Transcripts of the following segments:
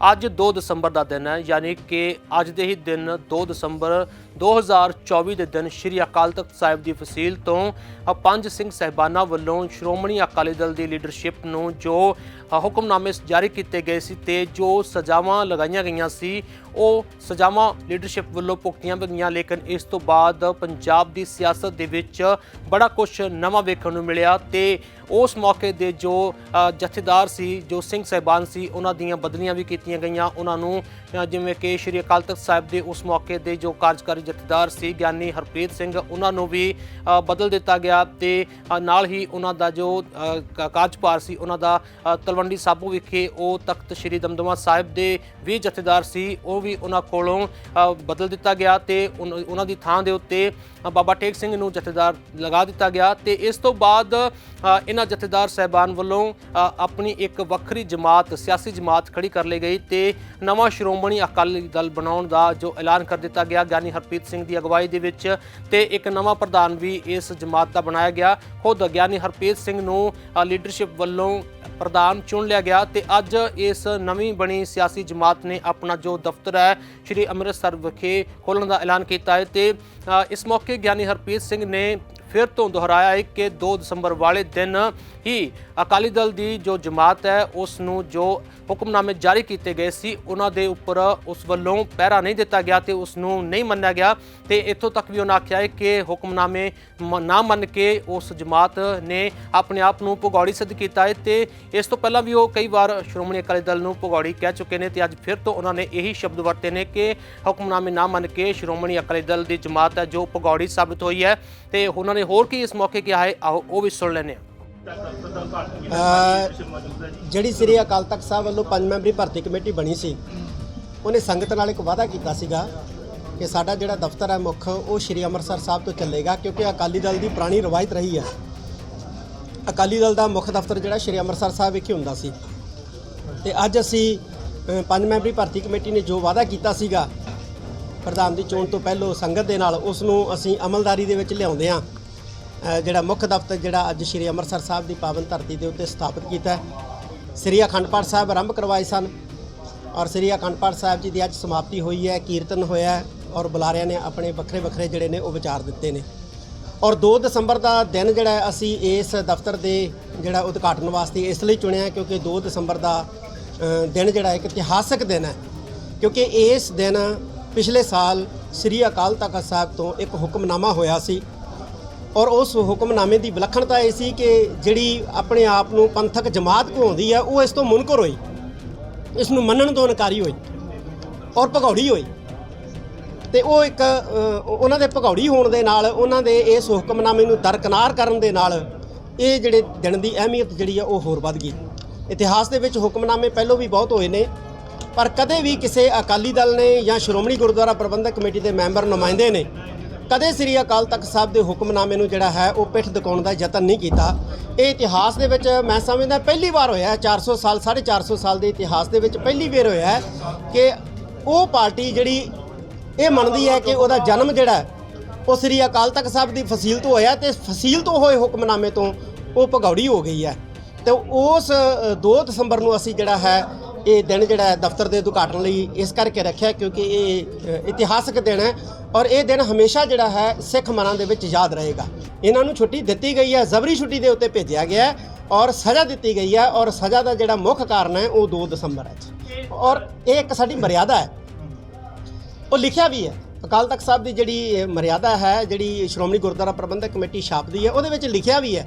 ਅੱਜ 2 ਦਸੰਬਰ ਦਾ ਦਿਨ ਹੈ, ਯਾਨੀ ਕਿ ਅੱਜ ਦੇ ਹੀ ਦਿਨ 2 ਦਸੰਬਰ 2024 ਦੇ ਦਿਨ ਸ਼੍ਰੀ ਅਕਾਲ ਤਖਤ ਸਾਹਿਬ ਦੀ ਫਸੀਲ ਤੋਂ ਪੰਜ ਸਿੰਘ ਸਹਿਬਾਨਾਂ ਵੱਲੋਂ ਸ਼੍ਰੋਮਣੀ ਅਕਾਲੀ ਦਲ ਦੀ ਲੀਡਰਸ਼ਿਪ ਨੂੰ ਜੋ ਹੁਕਮਨਾਮੇ ਜਾਰੀ ਕੀਤੇ ਗਏ ਸੀ ਤੇ ਜੋ ਸਜ਼ਾਵਾਂ ਲਗਾਈਆਂ ਗਈਆਂ ਸੀ, ਉਹ ਸਜ਼ਾਵਾਂ ਲੀਡਰਸ਼ਿਪ ਵੱਲੋਂ ਭੁਗਤੀਆਂ ਵੀ ਗਈਆਂ, ਲੇਕਿਨ ਇਸ ਤੋਂ ਬਾਅਦ ਪੰਜਾਬ ਦੀ ਸਿਆਸਤ ਦੇ ਵਿੱਚ ਬੜਾ ਕੁਝ ਨਵਾਂ ਵੇਖਣ ਨੂੰ ਮਿਲਿਆ ਤੇ ਉਸ ਮੌਕੇ ਦੇ ਜੋ ਜਥੇਦਾਰ ਸੀ, ਜੋ ਸਿੰਘ ਸਹਿਬਾਨ ਸੀ, ਉਹਨਾਂ ਦੀਆਂ ਬਦਲੀਆਂ ਵੀ ਕੀਤੀਆਂ ਗਈਆਂ। ਉਹਨਾਂ ਨੂੰ ਜਿਵੇਂ ਕਿ ਸ਼੍ਰੀ ਅਕਾਲ ਤਖਤ ਸਾਹਿਬ ਦੇ ਉਸ ਮੌਕੇ ਦੇ ਜੋ ਕਾਰਜਕਾਰੀ ਜਥੇਦਾਰ ਸੀ, ਗਿਆਨੀ ਹਰਪ੍ਰੀਤ ਸਿੰਘ, ਉਹਨਾਂ ਨੂੰ ਵੀ ਬਦਲ ਦਿੱਤਾ ਗਿਆ ਤੇ ਨਾਲ ਹੀ ਉਹਨਾਂ ਦਾ ਜੋ ਕਾਰਜਭਾਰ ਸੀ, ਉਹਨਾਂ ਦਾ ਤਲਵੰਡੀ ਸਾਬੋ ਵਿਖੇ ਉਹ ਤਖਤ ਸ਼੍ਰੀ ਦਮਦਮਾ ਸਾਹਿਬ ਦੇ ਵੀ ਜਥੇਦਾਰ ਸੀ, ਉਹ ਵੀ ਉਹਨਾਂ ਕੋਲੋਂ ਬਦਲ ਦਿੱਤਾ ਗਿਆ ਤੇ ਉਨ- ਉਹਨਾਂ ਦੀ ਥਾਂ ਦੇ ਉੱਤੇ ਬਾਬਾ ਟੇਕ ਸਿੰਘ ਨੂੰ ਜਥੇਦਾਰ ਲਗਾ ਦਿੱਤਾ ਗਿਆ ਤੇ ਇਸ ਤੋਂ ਬਾਅਦ ਇਹਨਾਂ ਜਥੇਦਾਰ ਸਹਿਬਾਨ ਵੱਲੋਂ ਆਪਣੀ ਇੱਕ ਵੱਖਰੀ ਜਮਾਤ, ਸਿਆਸੀ ਜਮਾਤ ਖੜੀ ਕਰ ਲਈ ਗਈ ਤੇ ਨਵਾਂ ਸ਼੍ਰੋਮਣੀ ਅਕਾਲੀ ਦਲ ਬਣਾਉਣ ਦਾ ਜੋ ਐਲਾਨ ਕਰ ਦਿੱਤਾ ਗਿਆ, ਗਿਆਨੀ ਹਰਪ੍ਰੀਤ ਸਿੰਘ ਦੀ ਅਗਵਾਈ ਦੇ ਵਿੱਚ ਤੇ ਇੱਕ ਨਵਾਂ ਪ੍ਰਧਾਨ ਵੀ ਇਸ ਜਮਾਤ ਦਾ ਬਣਾਇਆ ਗਿਆ। ਖੁਦ ਗਿਆਨੀ ਹਰਪ੍ਰੀਤ ਸਿੰਘ ਨੂੰ ਲੀਡਰਸ਼ਿਪ ਵੱਲੋਂ ਪ੍ਰਧਾਨ ਚੁਣ ਲਿਆ ਗਿਆ ਤੇ ਅੱਜ ਇਸ ਨਵੀਂ ਬਣੀ ਸਿਆਸੀ ਜਮਾਤ ਨੇ ਆਪਣਾ ਜੋ ਦਫ਼ਤਰ ਹੈ, ਸ਼੍ਰੀ ਅੰਮ੍ਰਿਤਸਰ ਵਿਖੇ ਖੋਲ੍ਹਣ ਦਾ ਐਲਾਨ ਕੀਤਾ ਹੈ ਤੇ ਇਸ ਮੌਕੇ ਗਿਆਨੀ ਹਰਪ੍ਰੀਤ ਸਿੰਘ ਨੇ ਫਿਰ ਤੋਂ ਦੁਹਰਾਇਆ ਹੈ ਕਿ 2 ਦਸੰਬਰ ਵਾਲੇ ਦਿਨ ਹੀ ਅਕਾਲੀ ਦਲ ਦੀ ਜੋ ਜਮਾਤ ਹੈ, ਉਸ ਨੂੰ ਜੋ ਹੁਕਮਨਾਮੇ ਜਾਰੀ ਕੀਤੇ ਗਏ ਸੀ, ਉਹਨਾਂ ਦੇ ਉੱਪਰ ਉਸ ਵੱਲੋਂ ਪਹਿਰਾ ਨਹੀਂ ਦਿੱਤਾ ਗਿਆ ਤੇ ਉਸ ਨੂੰ ਨਹੀਂ ਮੰਨਿਆ ਗਿਆ ਤੇ ਇੱਥੋਂ ਤੱਕ ਵੀ ਉਹਨਾਂ ਆਖਿਆ ਹੈ ਕਿ ਹੁਕਮਨਾਮੇ ਨਾ ਮੰਨ ਕੇ ਉਸ ਜਮਾਤ ਨੇ ਆਪਣੇ ਆਪ ਨੂੰ ਭਗੌੜੀ ਸਿੱਧ ਕੀਤਾ ਹੈ ਤੇ ਇਸ ਤੋਂ ਪਹਿਲਾਂ ਵੀ ਉਹ ਕਈ ਵਾਰ ਸ਼੍ਰੋਮਣੀ ਅਕਾਲੀ ਦਲ ਨੂੰ ਭਗੌੜੀ ਕਹਿ ਚੁੱਕੇ ਨੇ ਤੇ ਅੱਜ ਫਿਰ ਤੋਂ ਉਹਨਾਂ ਨੇ ਇਹੀ ਸ਼ਬਦ ਵਰਤੇ ਨੇ ਕਿ ਹੁਕਮਨਾਮੇ ਨਾ ਮੰਨ ਕੇ ਸ਼੍ਰੋਮਣੀ ਅਕਾਲੀ ਦਲ ਦੀ ਜਮਾਤ ਹੈ, ਜੋ ਭਗੌੜੀ ਸਾਬਤ ਹੋਈ ਹੈ ਤੇ ਉਹਨਾਂ ਨੇ ਹੋਰ ਕੀ ਇਸ ਮੌਕੇ ਕਿਹਾ ਹੈ? ਆਓ, ਉਹ ਵੀ ਸੁਣ ਲੈਂਦੇ ਹਾਂ। ਜਿਹੜੀ ਸ੍ਰੀ ਅਕਾਲ ਤਖਤ ਸਾਹਿਬ ਵੱਲੋਂ ਪੰਜ ਮੈਂਬਰੀ ਭਰਤੀ ਕਮੇਟੀ ਬਣੀ ਸੀ, ਉਹਨੇ ਸੰਗਤ ਨਾਲ ਇੱਕ ਵਾਅਦਾ ਕੀਤਾ ਸੀਗਾ ਕਿ ਸਾਡਾ ਜਿਹੜਾ ਦਫ਼ਤਰ ਹੈ ਮੁੱਖ, ਉਹ ਸ੍ਰੀ ਅੰਮ੍ਰਿਤਸਰ ਸਾਹਿਬ ਤੋਂ ਚੱਲੇਗਾ, ਕਿਉਂਕਿ ਅਕਾਲੀ ਦਲ ਦੀ ਪੁਰਾਣੀ ਰਵਾਇਤ ਰਹੀ ਹੈ। ਅਕਾਲੀ ਦਲ ਦਾ ਮੁੱਖ ਦਫ਼ਤਰ ਜਿਹੜਾ ਸ੍ਰੀ ਅੰਮ੍ਰਿਤਸਰ ਸਾਹਿਬ ਵਿਖੇ ਹੁੰਦਾ ਸੀ। ਤੇ ਅੱਜ ਅਸੀਂ ਪੰਜ ਮੈਂਬਰੀ ਭਰਤੀ ਕਮੇਟੀ ਨੇ ਜੋ ਵਾਅਦਾ ਕੀਤਾ ਸੀਗਾ, ਪ੍ਰਧਾਨ ਦੀ ਚੋਣ ਤੋਂ ਪਹਿਲਾਂ ਸੰਗਤ ਦੇ ਨਾਲ, ਉਸ ਨੂੰ ਅਸੀਂ ਅਮਲਦਾਰੀ ਦੇ ਵਿੱਚ ਲਿਆਉਂਦੇ ਹਾਂ। ਜਿਹੜਾ ਮੁੱਖ ਦਫ਼ਤਰ ਜਿਹੜਾ ਅੱਜ ਸ਼੍ਰੀ ਅੰਮ੍ਰਿਤਸਰ ਸਾਹਿਬ ਦੀ ਪਾਵਨ ਧਰਤੀ ਦੇ ਉੱਤੇ ਸਥਾਪਿਤ ਕੀਤਾ ਹੈ, ਸ੍ਰੀ ਅਖੰਡ ਪਾਠ ਸਾਹਿਬ ਆਰੰਭ ਕਰਵਾਏ ਸਨ ਔਰ ਸ੍ਰੀ ਅਖੰਡ ਪਾਠ ਸਾਹਿਬ ਜੀ ਦੀ ਅੱਜ ਸਮਾਪਤੀ ਹੋਈ ਹੈ, ਕੀਰਤਨ ਹੋਇਆ ਹੈ ਔਰ ਬੁਲਾਰਿਆਂ ਨੇ ਆਪਣੇ ਵੱਖਰੇ ਵੱਖਰੇ ਜਿਹੜੇ ਨੇ ਉਹ ਵਿਚਾਰ ਦਿੱਤੇ ਨੇ। ਔਰ 2 ਦਸੰਬਰ ਦਾ ਦਿਨ ਜਿਹੜਾ ਅਸੀਂ ਇਸ ਦਫ਼ਤਰ ਦੇ ਜਿਹੜਾ ਉਦਘਾਟਨ ਵਾਸਤੇ ਇਸ ਲਈ ਚੁਣਿਆ ਕਿਉਂਕਿ 2 ਦਸੰਬਰ ਦਾ ਦਿਨ ਜਿਹੜਾ ਇੱਕ ਇਤਿਹਾਸਕ ਦਿਨ ਹੈ ਕਿਉਂਕਿ ਇਸ ਦਿਨ ਪਿਛਲੇ ਸਾਲ ਸ੍ਰੀ ਅਕਾਲ ਤਖਤ ਸਾਹਿਬ ਤੋਂ ਇੱਕ ਹੁਕਮਨਾਮਾ ਹੋਇਆ ਸੀ ਔਰ ਉਸ ਹੁਕਮਨਾਮੇ ਦੀ ਵਿਲੱਖਣਤਾ ਇਹ ਸੀ ਕਿ ਜਿਹੜੀ ਆਪਣੇ ਆਪ ਨੂੰ ਪੰਥਕ ਜਮਾਤ ਕਹਾਉਂਦੀ ਹੈ ਉਹ ਇਸ ਤੋਂ ਮੁਨਕਰ ਹੋਈ। ਇਸ ਨੂੰ ਮੰਨਣ ਤੋਂ ਇਨਕਾਰੀ ਹੋਈ ਔਰ ਭਗੌੜੀ ਹੋਈ। ਤੇ ਉਹ ਇੱਕ ਉਹਨਾਂ ਦੇ ਭਗੌੜੀ ਹੋਣ ਦੇ ਨਾਲ, ਉਹਨਾਂ ਦੇ ਇਸ ਹੁਕਮਨਾਮੇ ਨੂੰ ਦਰਕਨਾਰ ਕਰਨ ਦੇ ਨਾਲ ਇਹ ਜਿਹੜੇ ਦਿਨ ਦੀ ਅਹਿਮੀਅਤ ਜਿਹੜੀ ਆ, ਉਹ ਹੋਰ ਵੱਧ ਗਈ। ਇਤਿਹਾਸ ਦੇ ਵਿੱਚ ਹੁਕਮਨਾਮੇ ਪਹਿਲਾਂ ਵੀ ਬਹੁਤ ਹੋਏ ਨੇ, ਪਰ ਕਦੇ ਵੀ ਕਿਸੇ ਅਕਾਲੀ ਦਲ ਨੇ ਜਾਂ ਸ਼੍ਰੋਮਣੀ ਗੁਰਦੁਆਰਾ ਪ੍ਰਬੰਧਕ ਕਮੇਟੀ ਦੇ ਮੈਂਬਰ ਨੁਮਾਇੰਦੇ ਨੇ ਕਦੇ ਸ੍ਰੀ ਅਕਾਲ ਤਖਤ ਸਾਹਿਬ ਦੇ ਹੁਕਮਨਾਮੇ ਨੂੰ ਜਿਹੜਾ ਹੈ ਉਹ ਪਿੱਠ ਦਿਖਾਉਣ ਦਾ ਯਤਨ ਨਹੀਂ ਕੀਤਾ। ਇਹ ਇਤਿਹਾਸ ਦੇ ਵਿੱਚ ਮੈਂ ਸਮਝਦਾ ਪਹਿਲੀ ਵਾਰ ਹੋਇਆ ਹੈ 400 ਸਾਲ 450 ਸਾਲ ਦੇ ਇਤਿਹਾਸ ਦੇ ਵਿੱਚ ਪਹਿਲੀ ਵਾਰ ਹੋਇਆ ਕਿ ਉਹ ਪਾਰਟੀ ਜਿਹੜੀ ਇਹ ਮੰਨਦੀ ਹੈ ਕਿ ਉਹਦਾ ਜਨਮ ਜਿਹੜਾ ਉਹ ਸ੍ਰੀ ਅਕਾਲ ਤਖਤ ਸਾਹਿਬ ਦੀ ਫਸੀਲ ਤੋਂ ਹੋਇਆ ਤੇ ਫਸੀਲ ਤੋਂ ਹੋਏ ਹੁਕਮਨਾਮੇ ਤੋਂ ਉਹ ਭਗੌੜੀ ਹੋ ਗਈ ਹੈ। ਤੇ ਉਸ ਅ, 2 ਦਸੰਬਰ ਨੂੰ ਅਸੀਂ ਜਿਹੜਾ ਹੈ ਇਹ ਦਿਨ ਜਿਹੜਾ ਦਫ਼ਤਰ ਦੇ ਉਦਘਾਟਨ ਲਈ ਇਸ ਕਰਕੇ ਰੱਖਿਆ ਕਿਉਂਕਿ ਇਹ ਇਤਿਹਾਸਕ ਦਿਨ ਹੈ ਔਰ ਇਹ ਦਿਨ ਹਮੇਸ਼ਾ ਜਿਹੜਾ ਹੈ ਸਿੱਖ ਮਨਾਂ ਦੇ ਵਿੱਚ ਯਾਦ ਰਹੇਗਾ। ਇਹਨਾਂ ਨੂੰ ਛੁੱਟੀ ਦਿੱਤੀ ਗਈ ਹੈ, ਜ਼ਬਰੀ ਛੁੱਟੀ ਦੇ ਉੱਤੇ ਭੇਜਿਆ ਗਿਆ ਹੈ ਔਰ ਸਜ਼ਾ ਦਿੱਤੀ ਗਈ ਹੈ ਔਰ ਸਜ਼ਾ ਦਾ ਜਿਹੜਾ ਮੁੱਖ ਕਾਰਨ ਹੈ ਉਹ 2 ਦਸੰਬਰ ਹੈ ਔਰ ਇਹ ਇੱਕ ਸਾਡੀ ਮਰਿਆਦਾ ਹੈ। ਉਹ ਲਿਖਿਆ ਵੀ ਹੈ। ਅਕਾਲ ਤਖਤ ਸਾਹਿਬ ਦੀ ਜਿਹੜੀ ਮਰਿਆਦਾ ਹੈ, ਜਿਹੜੀ ਸ਼੍ਰੋਮਣੀ ਗੁਰਦੁਆਰਾ ਪ੍ਰਬੰਧਕ ਕਮੇਟੀ ਛਾਪਦੀ ਹੈ, ਉਹਦੇ ਵਿੱਚ ਲਿਖਿਆ ਵੀ ਹੈ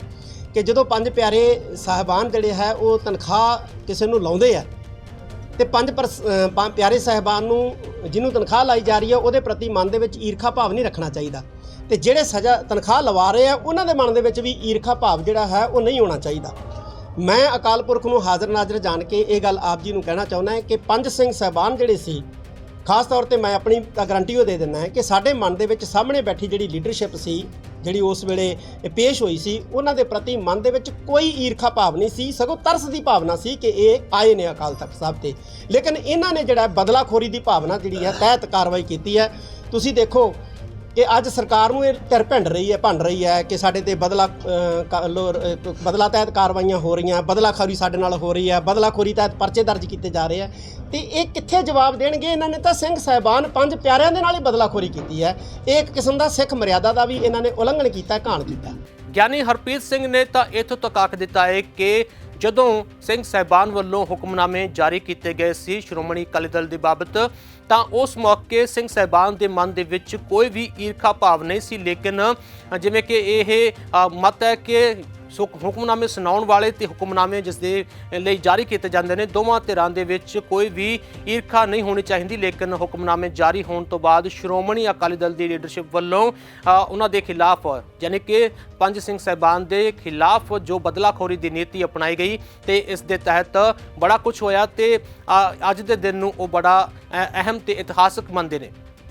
ਕਿ ਜਦੋਂ ਪੰਜ ਪਿਆਰੇ ਸਾਹਿਬਾਨ ਜਿਹੜੇ ਹੈ ਉਹ ਤਨਖਾਹ ਕਿਸੇ ਨੂੰ ਲਾਉਂਦੇ ਆ ਤੇ ਪੰਜ ਪਰਸ- ਪਿਆਰੇ ਸਾਹਿਬਾਨ ਨੂੰ, ਜਿਹਨੂੰ ਤਨਖਾਹ ਲਾਈ ਜਾ ਰਹੀ ਹੈ, ਉਹਦੇ ਪ੍ਰਤੀ ਮਨ ਦੇ ਵਿੱਚ ਈਰਖਾ ਭਾਵ ਨਹੀਂ ਰੱਖਣਾ ਚਾਹੀਦਾ। ਤੇ ਜਿਹੜੇ ਸਜ਼ਾ ਤਨਖਾਹ ਲਵਾ ਰਹੇ ਆ, ਉਹਨਾਂ ਦੇ ਮਨ ਦੇ ਵਿੱਚ ਵੀ ਈਰਖਾ ਭਾਵ ਜਿਹੜਾ ਹੈ, ਉਹ ਨਹੀਂ ਹੋਣਾ ਚਾਹੀਦਾ। ਮੈਂ ਅਕਾਲ ਪੁਰਖ ਨੂੰ ਹਾਜ਼ਰ ਨਾਜ਼ਰ ਜਾਣ ਕੇ ਇਹ ਗੱਲ ਆਪ ਜੀ ਨੂੰ ਕਹਿਣਾ ਚਾਹੁੰਦਾ ਹਾਂ ਕਿ ਪੰਜ ਸਿੰਘ ਸਾਹਿਬਾਨ ਜਿਹੜੇ ਸੀ, ਖਾਸ ਤੌਰ ਤੇ ਮੈਂ ਆਪਣੀ ਤਾਂ ਗਾਰੰਟੀ ਉਹ ਦੇ ਦਿੰਦਾ ਹੈ ਕਿ ਸਾਡੇ ਮਨ ਦੇ ਵਿੱਚ ਸਾਹਮਣੇ ਬੈਠੀ ਜਿਹੜੀ ਲੀਡਰਸ਼ਿਪ ਸੀ ਜਿਹੜੀ ਉਸ ਵੇਲੇ ਪੇਸ਼ ਹੋਈ ਸੀ, ਉਹਨਾਂ ਦੇ ਪ੍ਰਤੀ ਮਨ ਦੇ ਵਿੱਚ ਕੋਈ ਈਰਖਾ ਭਾਵ ਨਹੀਂ ਸੀ, ਸਗੋਂ ਤਰਸ ਦੀ ਭਾਵਨਾ ਸੀ ਕਿ ਇਹ ਆਏ ਨੇ ਅਕਾਲ ਤਖਤ ਸਾਹਿਬ ਤੇ। ਲੇਕਿਨ ਇਹਨਾਂ ਨੇ ਜਿਹੜਾ ਬਦਲਾਖੋਰੀ ਦੀ ਭਾਵਨਾ ਜਿਹੜੀ ਹੈ, ਤਹਿਤ ਕਾਰਵਾਈ ਕੀਤੀ ਹੈ। ਤੁਸੀਂ ਦੇਖੋ ਕਿ ਅੱਜ ਸਰਕਾਰ ਨੂੰ ਇਹ ਧਿਰ ਭੰਡ ਰਹੀ ਹੈ, ਭੰਡ ਰਹੀ ਹੈ ਕਿ ਸਾਡੇ ਤੇ ਬਦਲਾ ਬਦਲਾ ਤਹਿਤ ਕਾਰਵਾਈਆਂ ਹੋ ਰਹੀਆਂ, ਬਦਲਾਖੋਰੀ ਸਾਡੇ ਨਾਲ ਹੋ ਰਹੀ ਹੈ, ਬਦਲਾਖੋਰੀ ਤਹਿਤ ਪਰਚੇ ਦਰਜ ਕੀਤੇ ਜਾ ਰਹੇ ਆ ਤੇ ਇਹ ਕਿੱਥੇ ਜਵਾਬ ਦੇਣਗੇ? ਇਹਨਾਂ ਨੇ ਤਾਂ ਸਿੰਘ ਸਾਹਿਬਾਨ ਪੰਜ ਪਿਆਰਿਆਂ ਦੇ ਨਾਲ ਹੀ ਬਦਲਾਖੋਰੀ ਕੀਤੀ ਹੈ। ਇਹ ਇੱਕ ਕਿਸਮ ਦਾ ਸਿੱਖ ਮਰਿਆਦਾ ਦਾ ਵੀ ਇਹਨਾਂ ਨੇ ਉਲੰਘਣ ਕੀਤਾ, ਘਾਣ ਕੀਤਾ। ਗਿਆਨੀ ਹਰਪ੍ਰੀਤ ਸਿੰਘ ਨੇ ਤਾਂ ਇੱਥੋਂ ਤੱਕ ਆਖ ਦਿੱਤਾ ਹੈ ਕਿ ਜਦੋਂ ਸਿੰਘ ਸਹਿਬਾਨ ਵੱਲੋਂ ਹੁਕਮਨਾਮੇ ਜਾਰੀ ਕੀਤੇ ਗਏ ਸੀ ਸ਼੍ਰੋਮਣੀ ਅਕਾਲੀ ਦਲ ਦੀ ਬਾਬਤ, ਤਾਂ ਉਸ ਮੌਕੇ ਸਿੰਘ ਸਹਿਬਾਨ ਦੇ ਮਨ ਦੇ ਵਿੱਚ ਕੋਈ ਵੀ ਈਰਖਾ ਭਾਵ ਨਹੀਂ ਸੀ, ਲੇਕਿਨ ਜਿਵੇਂ ਕਿ ਇਹ ਮਤ ਹੈ ਕਿ ਸੋ ਹੁਕਮਨਾਮੇ ਸੁਣਾਉਣ ਵਾਲੇ ਤੇ ਹੁਕਮਨਾਮੇ ਜਿਸ ਦੇ ਲਈ ਜਾਰੀ ਕੀਤੇ ਜਾਂਦੇ ਨੇ ਦੋਵਾਂ ਧਿਰਾਂ ਦੇ ਵਿੱਚ ਕੋਈ ਵੀ ਈਰਖਾ ਨਹੀਂ ਹੋਣੀ ਚਾਹੀਦੀ ਲੇਕਿਨ ਹੁਕਮਨਾਮੇ ਜਾਰੀ ਹੋਣ ਤੋਂ ਬਾਅਦ ਸ਼੍ਰੋਮਣੀ ਅਕਾਲੀ ਦਲ ਦੀ ਲੀਡਰਸ਼ਿਪ ਵੱਲੋਂ ਉਹਨਾਂ ਦੇ ਖਿਲਾਫ ਯਾਨੀ ਕਿ ਪੰਜ ਸਿੰਘ ਸਾਹਿਬਾਨ ਦੇ ਖਿਲਾਫ ਜੋ ਬਦਲਾਖੋਰੀ ਦੀ ਨੀਤੀ ਅਪਣਾਈ ਗਈ ਤੇ ਇਸ ਦੇ ਤਹਿਤ ਬੜਾ ਕੁਝ ਹੋਇਆ ਤੇ ਅ, ਅੱਜ ਦੇ ਦਿਨ ਨੂੰ ਉਹ ਬੜਾ ਅਹਿਮ ਤੇ ਇਤਿਹਾਸਕ ਮੰਨਦੇ ਨੇ।